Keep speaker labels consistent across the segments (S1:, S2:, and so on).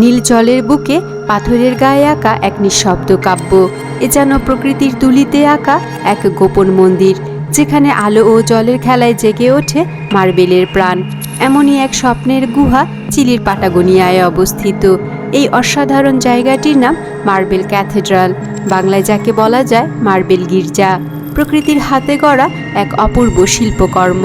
S1: নীল জলের বুকে পাথরের গায়ে আঁকা এক নিঃশব্দ কাব্য। এ যেন প্রকৃতির তুলিতে আঁকা এক গোপন মন্দির, যেখানে আলো ও জলের খেলায় জেগে ওঠে মার্বেলের প্রাণ। এমনই এক স্বপ্নের গুহা চিলির পাটাগোনিয়ায় অবস্থিত। এই অসাধারণ জায়গাটির নাম মার্বেল ক্যাথেড্রাল, বাংলায় যাকে বলা যায় মার্বেল গির্জা। প্রকৃতির হাতে গড়া এক অপূর্ব শিল্পকর্ম।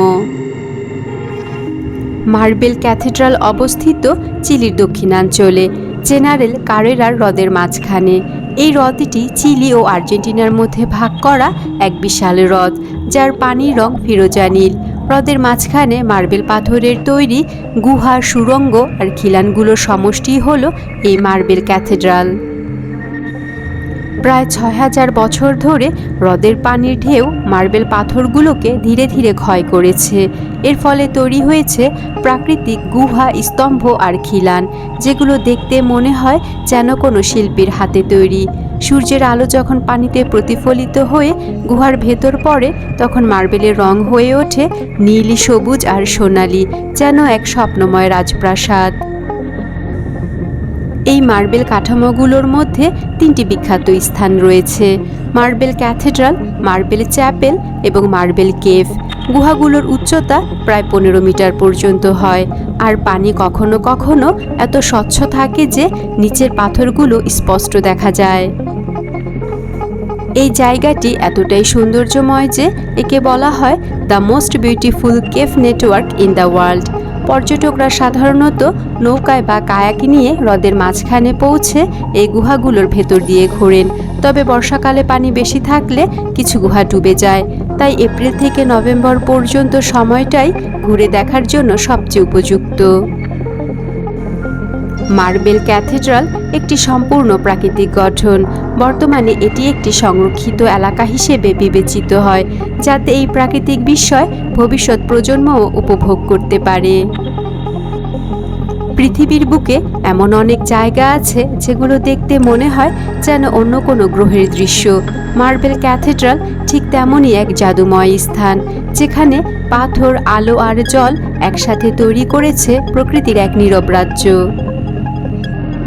S1: মার্বেল ক্যাথেড্রাল অবস্থিত চিলির দক্ষিণাঞ্চলে, জেনারেল কারেরার হ্রদের মাঝখানে। এই হ্রদটি চিলি ও আর্জেন্টিনার মধ্যে ভাগ করা এক বিশাল হ্রদ, যার পানির রং ফিরোজা নীল হ্রদের মাঝখানে মার্বেল পাথরের তৈরি গুহা সুরঙ্গ আর খিলানগুলোর সমষ্টি হল এই মার্বেল ক্যাথেড্রাল। প্রায় ছয় হাজার বছর ধরে হ্রদের পানির ঢেউ মার্বেল পাথরগুলোকে ধীরে ধীরে ক্ষয় করেছে। এর ফলে তৈরি হয়েছে প্রাকৃতিক গুহা স্তম্ভ আর খিলান, যেগুলো দেখতে মনে হয় যেন কোনো শিল্পীর হাতে তৈরি। সূর্যের আলো যখন পানিতে প্রতিফলিত হয়ে গুহার ভেতর পড়ে, তখন মার্বেলের রং হয়ে ওঠে নীল, সবুজ আর সোনালি, যেন এক স্বপ্নময় রাজপ্রাসাদ। এই মার্বেল কাঠামোগুলোর মধ্যে তিনটি বিখ্যাত স্থান রয়েছে। মার্বেল ক্যাথেড্রাল, মার্বেল চ্যাপেল এবং মার্বেল কেভ। গুহাগুলোর উচ্চতা প্রায় পনেরো মিটার পর্যন্ত হয়। আর পানি কখনো কখনো এত স্বচ্ছ থাকে যে নিচের পাথরগুলো স্পষ্ট দেখা যায়। এই জায়গাটি এতটাই সৌন্দর্যময় যে একে বলা হয় the most beautiful cave network in the world পর্যটকরা সাধারণত নৌকায় বা কায়াকি নিয়ে হ্রদের মাঝখানে পৌঁছে এই গুহাগুলোর ভেতর দিয়ে ঘোরেন। তবে বর্ষাকালে পানি বেশি থাকলে কিছু গুহা ডুবে যায়। তাই এপ্রিল থেকে নভেম্বর পর্যন্ত সময়টাই ঘুরে দেখার জন্য সবচেয়ে উপযুক্ত। মার্বেল ক্যাথেড্রাল একটি সম্পূর্ণ প্রাকৃতিক গঠন। বর্তমানে এটি একটি সংরক্ষিত এলাকা হিসেবে বিবেচিত হয়, যাতে এই প্রাকৃতিক বিস্ময় ভবিষ্যৎ প্রজন্মও উপভোগ করতে পারে। পৃথিবীর বুকে এমন অনেক জায়গা আছে যেগুলো দেখতে মনে হয় যেন অন্য কোনো গ্রহের দৃশ্য। মার্বেল ক্যাথেড্রাল ঠিক তেমনই এক জাদুময় স্থান, যেখানে পাথর, আলো আর জল একসাথে তৈরি করেছে প্রকৃতির এক নীরব রাজ্য।